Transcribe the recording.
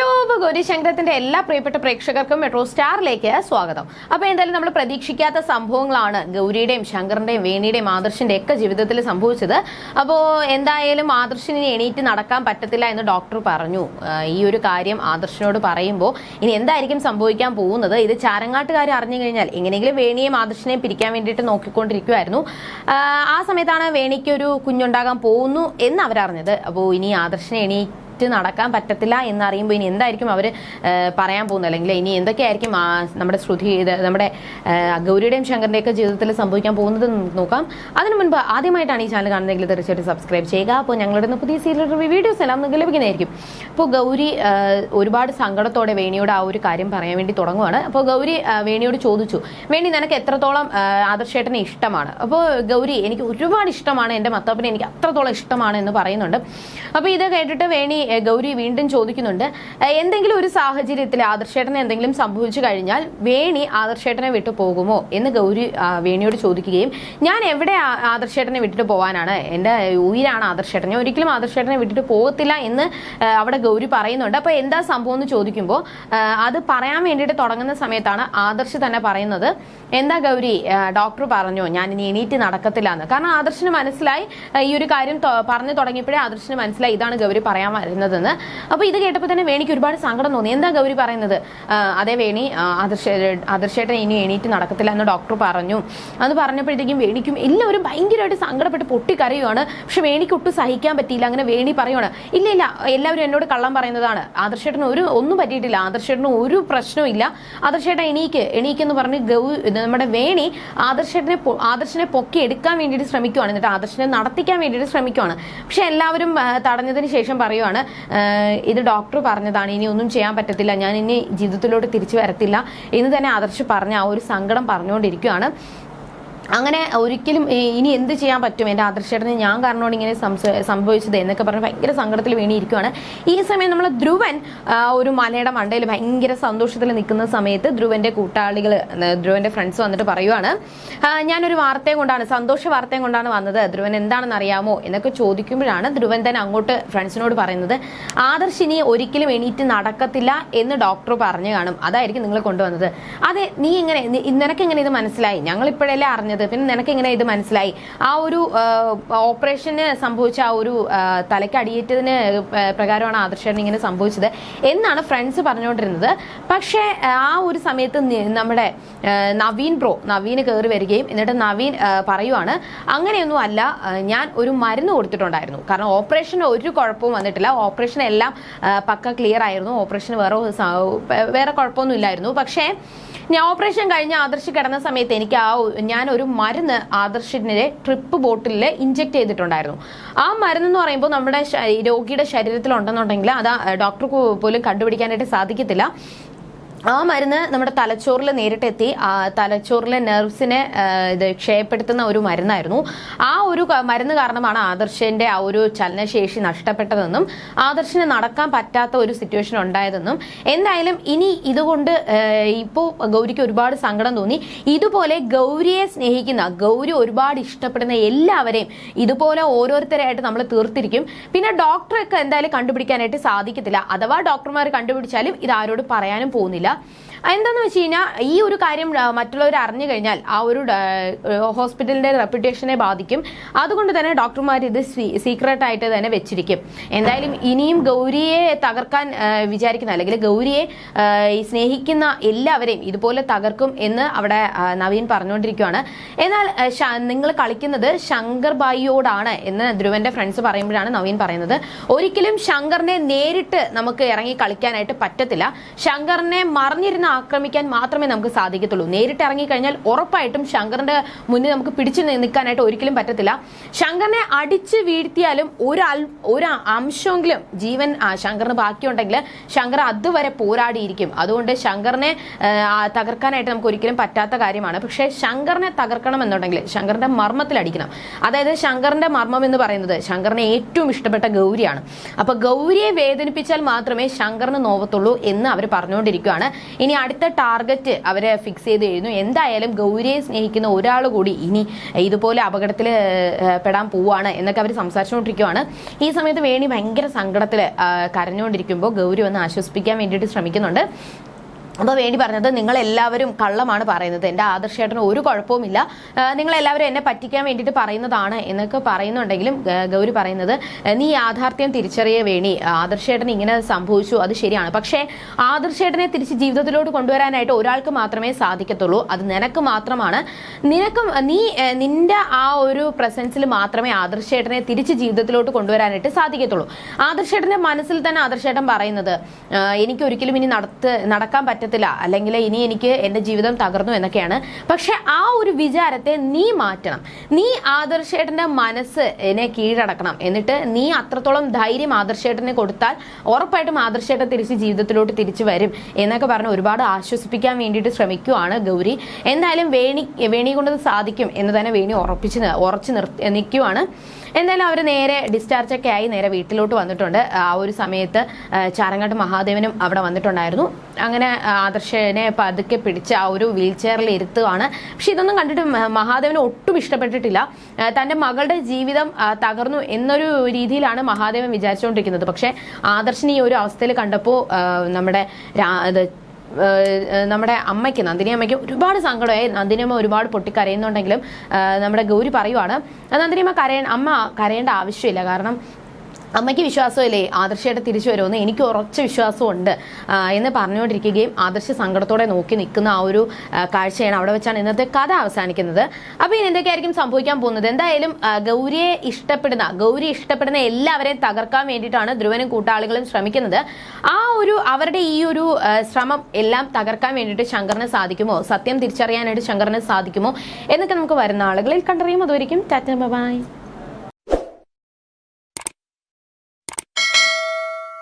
Hello ഗൗരിശങ്കരത്തിന്റെ Gauri ശങ്കരത്തിന്റെ എല്ലാ പ്രിയപ്പെട്ട പ്രേക്ഷകർക്കും മെട്രോ സ്റ്റാറിലേക്ക് സ്വാഗതം. അപ്പൊ എന്തായാലും നമ്മൾ പ്രതീക്ഷിക്കാത്ത സംഭവങ്ങളാണ് ഗൗരിയുടെയും ശങ്കറിന്റെയും വേണിയുടെയും ആദർശിന്റെ ഒക്കെ ജീവിതത്തിൽ സംഭവിച്ചത്. അപ്പോ എന്തായാലും ആദർശിന് എണീറ്റ് നടക്കാൻ പറ്റത്തില്ല എന്ന് ഡോക്ടർ പറഞ്ഞു. ഈ ഒരു കാര്യം ആദർശിനോട് പറയുമ്പോൾ ഇനി എന്തായിരിക്കും സംഭവിക്കാൻ പോകുന്നത്? ഇത് ചാരങ്ങാട്ടുകാർ അറിഞ്ഞു കഴിഞ്ഞാൽ എങ്ങനെയെങ്കിലും വേണിയെയും ആദർശിനെയും പിരിക്കാൻ വേണ്ടിയിട്ട് നോക്കിക്കൊണ്ടിരിക്കുമായിരുന്നു. ആ സമയത്താണ് വേണിക്ക് ഒരു കുഞ്ഞുണ്ടാകാൻ പോകുന്നു എന്ന് അവരറിഞ്ഞത്. അപ്പോൾ ഇനി ആദർശിനെ എണീ എണീറ്റ് നടക്കാൻ പറ്റത്തില്ല എന്നറിയുമ്പോൾ ഇനി എന്തായിരിക്കും അവർ പറയാൻ പോകുന്നത്? അല്ലെങ്കിൽ ഇനി എന്തൊക്കെയായിരിക്കും നമ്മുടെ ശ്രുതി നമ്മുടെ ഗൗരിയുടെയും ശങ്കറിന്റെയൊക്കെ ജീവിതത്തിൽ സംഭവിക്കാൻ പോകുന്നത് നോക്കാം. അതിനു മുൻപ് ആദ്യമായിട്ടാണ് ഈ ചാനൽ കാണുന്നതെങ്കിൽ തീർച്ചയായിട്ടും സബ്സ്ക്രൈബ് ചെയ്യുക. അപ്പോൾ ഞങ്ങളുടെ പുതിയ സീരിയൽ റിവ്യൂ വീഡിയോസ് എല്ലാം നിങ്ങൾക്ക് ലഭിക്കുന്നതായിരിക്കും. അപ്പോൾ ഗൗരി ഒരുപാട് സങ്കടത്തോടെ വേണിയോട് ആ ഒരു കാര്യം പറയാൻ വേണ്ടി തുടങ്ങുവാണ്. അപ്പോൾ ഗൗരി വേണിയോട് ചോദിച്ചു വേണി നിനക്ക് എത്രത്തോളം ആദർശേട്ടനെ ഇഷ്ടമാണ്? അപ്പോൾ ഗൗരി എനിക്ക് ഒരുപാട് ഇഷ്ടമാണ്. എന്റെ മത്തപ്പനെ എനിക്ക് അത്രത്തോളം ഇഷ്ടമാണ് എന്ന് പറയുന്നുണ്ട്. അപ്പോൾ ഇത് കേട്ടിട്ട് വേണി ഗൗരി വീണ്ടും ചോദിക്കുന്നുണ്ട്. എന്തെങ്കിലും ഒരു സാഹചര്യത്തിൽ ആദർശേട്ടന് എന്തെങ്കിലും സംഭവിച്ചു കഴിഞ്ഞാൽ വേണി ആദർശേട്ടനെ വിട്ടു പോകുമോ എന്ന് ഗൗരി വേണിയോട് ചോദിക്കുകയും ഞാൻ എവിടെ ആദർശേട്ടനെ വിട്ടിട്ട് പോകാനാണ് എന്റെ ഉയിരാണ് ആദർശേട്ടൻ ഞാൻ ഒരിക്കലും ആദർശേട്ടനെ വിട്ടിട്ട് പോകത്തില്ല എന്ന് അവിടെ ഗൗരി പറയുന്നുണ്ട്. അപ്പോൾ എന്താ സംഭവം എന്ന് ചോദിക്കുമ്പോൾ അത് പറയാൻ വേണ്ടിയിട്ട് തുടങ്ങുന്ന സമയത്താണ് ആദർശ് തന്നെ പറയുന്നത്. എന്താ ഗൗരി ഡോക്ടർ പറഞ്ഞു ഞാൻ ഇനി എണീറ്റ് നടക്കത്തില്ല എന്ന്. കാരണം ആദർശിന് മനസ്സിലായി ഈ ഒരു കാര്യം പറഞ്ഞു തുടങ്ങിയപ്പോഴേ ആദർശിന് മനസ്സിലായി. ഇതാണ് ഗൗരി പറയാൻ വരുന്നതെന്ന് അപ്പോൾ ഇത് കേട്ടപ്പോൾ തന്നെ വേണിക്ക് ഒരുപാട് സങ്കടം തോന്നി. എന്താ ഗൗരി പറയുന്നത്? അതേ വേണി ആദർശ ആദർശേട്ടൻ ഇനി എണീറ്റ് നടക്കത്തില്ല എന്ന് ഡോക്ടർ പറഞ്ഞു. അത് പറഞ്ഞപ്പോഴത്തേക്കും വേണിക്കും എല്ലാവരും ഭയങ്കരമായിട്ട് സങ്കടപ്പെട്ട് പൊട്ടിക്കരയുവാണ്. പക്ഷെ വേണിക്ക് ഒട്ടും സഹിക്കാൻ പറ്റിയില്ല. അങ്ങനെ വേണി പറയുവാണ്. ഇല്ല ഇല്ല എല്ലാവരും എന്നോട് കള്ളം പറയുന്നതാണ്. ആദർശേട്ടന് ഒരു ഒന്നും പറ്റിയിട്ടില്ല. ആദർശേട്ടന് ഒരു പ്രശ്നവും ഇല്ല. ആദർശേട്ടൻ എണീക്ക് എണീക്കെന്ന് പറഞ്ഞ് ഗൗ നമ്മുടെ വേണി ആദർശേട്ടനെ ആദർശനെ പൊക്കി എടുക്കാൻ വേണ്ടിയിട്ട് ശ്രമിക്കുവാണ്. എന്നിട്ട് ആദർശനെ നടത്തിക്കാൻ വേണ്ടിയിട്ട് ശ്രമിക്കുവാണ്. പക്ഷെ എല്ലാവരും തടഞ്ഞതിന് ശേഷം പറയുവാണ് ഇത് ഡോക്ടർ പറഞ്ഞതാണ് ഇനി ഒന്നും ചെയ്യാൻ പറ്റത്തില്ല ഞാൻ ഇനി ജീവിതത്തിലോട്ട് തിരിച്ചു വരത്തില്ല എന്ന് തന്നെ ആദർശ് പറഞ്ഞ ആ ഒരു സങ്കടം പറഞ്ഞുകൊണ്ടിരിക്കുകയാണ്. അങ്ങനെ ഒരിക്കലും ഇനി എന്ത് ചെയ്യാൻ പറ്റും? എന്റെ ആദർശേട്ടന് ഞാൻ കാരണമാണ് ഇങ്ങനെ സംഭവിച്ചത് എന്നൊക്കെ പറഞ്ഞ് ഭയങ്കര സങ്കടത്തിൽ വീണിയിരിക്കുകയാണ് ഈ സമയം നമ്മൾ ധ്രുവൻ ഒരു മലയുടെ മണ്ടയിൽ ഭയങ്കര സന്തോഷത്തിൽ നിൽക്കുന്ന സമയത്ത് ധ്രുവന്റെ കൂട്ടാളികൾ ധ്രുവന്റെ ഫ്രണ്ട്സ് വന്നിട്ട് പറയുവാണ് "ആ, ഞാനൊരു വാർത്തയും കൊണ്ടാണ് സന്തോഷ വാർത്തയും കൊണ്ടാണ് വന്നത്. ധ്രുവൻ എന്താണെന്ന് അറിയാമോ എന്നൊക്കെ ചോദിക്കുമ്പോഴാണ് ധ്രുവൻ തന്നെ അങ്ങോട്ട് ഫ്രണ്ട്സിനോട് പറയുന്നത്. ആദർശ് ഇനി ഒരിക്കലും എണീറ്റ് നടക്കത്തില്ല എന്ന് ഡോക്ടർ പറഞ്ഞു കാണും. അതായിരിക്കും നിങ്ങൾ കൊണ്ടുവന്നത്. അതെ നീ ഇങ്ങനെ നിനക്ക് എങ്ങനെ ഇത് മനസ്സിലായി? ഞങ്ങൾ ഇപ്പോഴല്ലേ അറിഞ്ഞത്? പിന്നെ നിനക്ക് ഇങ്ങനെ ഇത് മനസ്സിലായി? ആ ഒരു ഓപ്പറേഷന് സംഭവിച്ച ആ ഒരു തലയ്ക്ക് അടിയേറ്റതിന് പ്രകാരമാണ് ആദർശൻ ഇങ്ങനെ സംഭവിച്ചത് എന്നാണ് ഫ്രണ്ട്സ് പറഞ്ഞുകൊണ്ടിരുന്നത് പക്ഷേ ആ ഒരു സമയത്ത് നമ്മുടെ നവീൻ ബ്രോ നവീന് കയറി വരികയും എന്നിട്ട് നവീൻ പറയുവാണ് അങ്ങനെയൊന്നും അല്ല ഞാൻ ഒരു മരുന്ന് കൊടുത്തിട്ടുണ്ടായിരുന്നു. കാരണം ഓപ്പറേഷന് ഒരു കുഴപ്പവും വന്നിട്ടില്ല. ഓപ്പറേഷൻ എല്ലാം പക്ക ക്ലിയർ ആയിരുന്നു. ഓപ്പറേഷൻ വേറെ വേറെ കുഴപ്പമൊന്നും ഇല്ലായിരുന്നു. പക്ഷേ ഞാൻ ഓപ്പറേഷൻ കഴിഞ്ഞ് ആദർശ് കിടന്ന സമയത്ത് എനിക്ക് ആ ഞാൻ ഒരു മരുന്ന് ആദർശിനെ ട്രിപ്പ് ബോട്ടിലിൽ ഇഞ്ചെക്ട് ചെയ്തിട്ടുണ്ടായിരുന്നു. ആ മരുന്ന് എന്ന് പറയുമ്പോൾ നമ്മുടെ രോഗിയുടെ ശരീരത്തിൽ ഉണ്ടെന്നുണ്ടെങ്കിൽ അത് ഡോക്ടർക്ക് പോലും കണ്ടുപിടിക്കാനായിട്ട് സാധിക്കത്തില്ല. ആ മരുന്ന് നമ്മുടെ തലച്ചോറിൽ നേരിട്ടെത്തി തലച്ചോറിലെ നെർവ്സിനെ ഇത് ക്ഷയപ്പെടുത്തുന്ന ഒരു മരുന്നായിരുന്നു. ആ ഒരു മരുന്ന് കാരണമാണ് ആദർശന്റെ ആ ഒരു ചലനശേഷി നഷ്ടപ്പെട്ടതെന്നും ആദർശന് നടക്കാൻ പറ്റാത്ത ഒരു സിറ്റുവേഷൻ ഉണ്ടായതെന്നും. എന്തായാലും ഇനി ഇതുകൊണ്ട് ഇപ്പോൾ ഗൗരിക്ക് ഒരുപാട് സങ്കടം തോന്നി. ഇതുപോലെ ഗൗരിയെ സ്നേഹിക്കുന്ന ഗൗരി ഒരുപാട് ഇഷ്ടപ്പെടുന്ന എല്ലാവരെയും ഇതുപോലെ ഓരോരുത്തരായിട്ട് നമ്മൾ തീർത്തിരിക്കും. പിന്നെ ഡോക്ടറൊക്കെ എന്തായാലും കണ്ടുപിടിക്കാനായിട്ട് സാധിക്കത്തില്ല. അഥവാ ഡോക്ടർമാർ കണ്ടുപിടിച്ചാലും ഇത് ആരോട് പറയാനും പോകുന്നില്ല. 있습니다. എന്താന്ന് വെച്ച് കഴിഞ്ഞാൽ ഈ ഒരു കാര്യം മറ്റുള്ളവർ അറിഞ്ഞു കഴിഞ്ഞാൽ ആ ഒരു ഹോസ്പിറ്റലിന്റെ റെപ്യൂട്ടേഷനെ ബാധിക്കും. അതുകൊണ്ട് തന്നെ ഡോക്ടർമാർ ഇത് സീക്രട്ട് ആയിട്ട് തന്നെ വെച്ചിരിക്കും. എന്തായാലും ഇനിയും ഗൗരിയെ തകർക്കാൻ വിചാരിക്കുന്ന അല്ലെങ്കിൽ ഗൗരിയെ സ്നേഹിക്കുന്ന എല്ലാവരെയും ഇതുപോലെ തകർക്കും എന്ന് അവിടെ നവീൻ പറഞ്ഞുകൊണ്ടിരിക്കുകയാണ് എന്നാൽ നിങ്ങൾ കളിക്കുന്നത് ശങ്കർ ബായിയോടാണ് എന്ന് ധ്രുവന്റെ ഫ്രണ്ട്സ് പറയുമ്പോഴാണ് നവീൻ പറയുന്നത്. ഒരിക്കലും ശങ്കറിനെ നേരിട്ട് നമുക്ക് ഇറങ്ങി കളിക്കാനായിട്ട് പറ്റത്തില്ല. ശങ്കറിനെ മറിഞ്ഞിരുന്ന് ആക്രമിക്കാൻ മാത്രമേ നമുക്ക് സാധിക്കത്തുള്ളൂ. നേരിട്ട് ഇറങ്ങി കഴിഞ്ഞാൽ ഉറപ്പായിട്ടും ശങ്കറിന്റെ മുന്നിൽ നമുക്ക് പിടിച്ചു നിൽക്കാനായിട്ട് ഒരിക്കലും പറ്റത്തില്ല. ശങ്കറിനെ അടിച്ച് വീഴ്ത്തിയാലും ഒരു ഒരു അംശമെങ്കിലും ജീവൻ ശങ്കറിന് ബാക്കിയുണ്ടെങ്കിൽ ശങ്കർ അതുവരെ പോരാടിയിരിക്കും. അതുകൊണ്ട് ശങ്കറിനെ തകർക്കാനായിട്ട് നമുക്ക് ഒരിക്കലും പറ്റാത്ത കാര്യമാണ്. പക്ഷേ ശങ്കറിനെ തകർക്കണം എന്നുണ്ടെങ്കിൽ ശങ്കറിന്റെ മർമ്മത്തിൽ അടിക്കണം. അതായത് ശങ്കറിന്റെ മർമ്മം എന്ന് പറയുന്നത് ശങ്കറിനെ ഏറ്റവും ഇഷ്ടപ്പെട്ട ഗൗരിയാണ്. അപ്പൊ ഗൗരിയെ വേദനിപ്പിച്ചാൽ മാത്രമേ ശങ്കറിന് നോവത്തുള്ളൂ എന്ന് അവർ പറഞ്ഞുകൊണ്ടിരിക്കുകയാണ്. ഇനി അടുത്ത ടാർഗറ്റ് അവരെ ഫിക്സ് ചെയ്ത് കഴിഞ്ഞു എന്തായാലും ഗൗരിയെ സ്നേഹിക്കുന്ന ഒരാൾ കൂടി ഇനി ഇതുപോലെ അപകടത്തിൽ പെടാൻ പോവാണ് എന്നൊക്കെ അവർ സംസാരിച്ചുകൊണ്ടിരിക്കുവാണ്. ഈ സമയത്ത് വേണി ഭയങ്കര സങ്കടത്തിൽ കരഞ്ഞുകൊണ്ടിരിക്കുമ്പോൾ ഗൗരി ഒന്ന് ആശ്വസിപ്പിക്കാൻ വേണ്ടിയിട്ട് ശ്രമിക്കുന്നുണ്ട്. അപ്പോൾ വേണ്ടി പറഞ്ഞത് നിങ്ങളെല്ലാവരും കള്ളമാണ് പറയുന്നത്. എന്റെ ആദർശേട്ടന് ഒരു കുഴപ്പവുമില്ല നിങ്ങളെല്ലാവരും എന്നെ പറ്റിക്കാൻ വേണ്ടിയിട്ട് പറയുന്നതാണ് എന്നൊക്കെ പറയുന്നുണ്ടെങ്കിലും ഗൗരി പറയുന്നത് നീ യാഥാർത്ഥ്യം തിരിച്ചറിയ വേണി. ആദർശേട്ടൻ ഇങ്ങനെ സംഭവിച്ചു അത് ശരിയാണ്. പക്ഷേ ആദർശേട്ടനെ തിരിച്ച് ജീവിതത്തിലോട്ട് കൊണ്ടുവരാനായിട്ട് ഒരാൾക്ക് മാത്രമേ സാധിക്കത്തുള്ളൂ. അത് നിനക്ക് മാത്രമാണ്. നിനക്കും നീ നിന്റെ ആ ഒരു പ്രസൻസിൽ മാത്രമേ ആദർശേട്ടനെ തിരിച്ച് ജീവിതത്തിലോട്ട് കൊണ്ടുവരാനായിട്ട് സാധിക്കത്തുള്ളൂ. ആദർശേട്ടന്റെ മനസ്സിൽ തന്നെ ആദർശേട്ടൻ പറയുന്നത് എനിക്ക് ഒരിക്കലും ഇനി നടത്ത് നടക്കാൻ പറ്റത്തില്ല. അല്ലെങ്കിൽ ഇനി എനിക്ക് എന്റെ ജീവിതം തകർന്നു എന്നൊക്കെയാണ്. പക്ഷെ ആ ഒരു വിചാരത്തെ നീ മാറ്റണം. നീ ആദർശേട്ടന്റെ മനസ്സ് എന്നെ കീഴടക്കണം. എന്നിട്ട് നീ അത്രത്തോളം ധൈര്യം ആദർശേട്ടനെ കൊടുത്താൽ ഉറപ്പായിട്ടും ആദർശേട്ടൻ തിരിച്ച് ജീവിതത്തിലോട്ട് തിരിച്ചു വരും എന്നൊക്കെ പറഞ്ഞ് ഒരുപാട് ആശ്വസിപ്പിക്കാൻ വേണ്ടിയിട്ട് ശ്രമിക്കുവാണ് ഗൗരി. എന്തായാലും വേണി വേണി കൊണ്ടത് സാധിക്കും എന്ന് തന്നെ വേണി ഉറപ്പിച്ച് ഉറച്ച് നിർത്തി നിൽക്കുവാണ്. എന്തായാലും അവർ നേരെ ഡിസ്ചാർജ് ഒക്കെ ആയി നേരെ വീട്ടിലോട്ട് വന്നിട്ടുണ്ട്. ആ ഒരു സമയത്ത് ചാരങ്ങാട്ട് മഹാദേവനും അവിടെ വന്നിട്ടുണ്ടായിരുന്നു. അങ്ങനെ ആദർശനെ പതുക്കെ പിടിച്ച് ആ ഒരു വീൽ ചെയറിൽ ഇരുത്തുകയാണ്. പക്ഷെ ഇതൊന്നും കണ്ടിട്ട് മഹാദേവന് ഒട്ടും ഇഷ്ടപ്പെട്ടിട്ടില്ല. തന്റെ മകളുടെ ജീവിതം തകർന്നു എന്നൊരു രീതിയിലാണ് മഹാദേവൻ വിചാരിച്ചുകൊണ്ടിരിക്കുന്നത്. പക്ഷെ ആദർശിനെ ഈ ഒരു അവസ്ഥയിൽ കണ്ടപ്പോൾ നമ്മുടെ നമ്മുടെ അമ്മയ്ക്ക് നന്ദിനി അമ്മയ്ക്ക് ഒരുപാട് സങ്കടമായി. നന്ദിനി അമ്മ ഒരുപാട് പൊട്ടിക്കരയുന്നുണ്ടെങ്കിലും നമ്മുടെ ഗൗരി പറയുവാണ് നന്ദിനി അമ്മ കരയ അമ്മ കരയേണ്ട ആവശ്യമില്ല. കാരണം അമ്മയ്ക്ക് വിശ്വാസമില്ലേ? ആദർശയായിട്ട് തിരിച്ചു വരുമെന്ന് എനിക്ക് ഉറച്ച വിശ്വാസമുണ്ട്. എന്ന് പറഞ്ഞുകൊണ്ടിരിക്കുകയും ആദർശ സങ്കടത്തോടെ നോക്കി നിൽക്കുന്ന ആ ഒരു കാഴ്ചയാണ് അവിടെ വെച്ചാണ് ഇന്നത്തെ കഥ അവസാനിക്കുന്നത്. അപ്പോൾ ഇനി എന്തൊക്കെയായിരിക്കും സംഭവിക്കാൻ പോകുന്നത്? എന്തായാലും ഗൗരിയെ ഇഷ്ടപ്പെടുന്ന ഗൗരി ഇഷ്ടപ്പെടുന്ന എല്ലാവരെയും തകർക്കാൻ വേണ്ടിയിട്ടാണ് ധ്രുവനും കൂട്ടാളികളും ശ്രമിക്കുന്നത്. ആ ഒരു അവരുടെ ഈ ഒരു ശ്രമം എല്ലാം തകർക്കാൻ വേണ്ടിയിട്ട് ശങ്കറിന് സാധിക്കുമോ? സത്യം തിരിച്ചറിയാനായിട്ട് ശങ്കറിന് സാധിക്കുമോ? എന്നൊക്കെ നമുക്ക് വരുന്ന ആളുകളിൽ കണ്ടറിയും. അതുവരിക്കും ടാറ്റ ബൈ.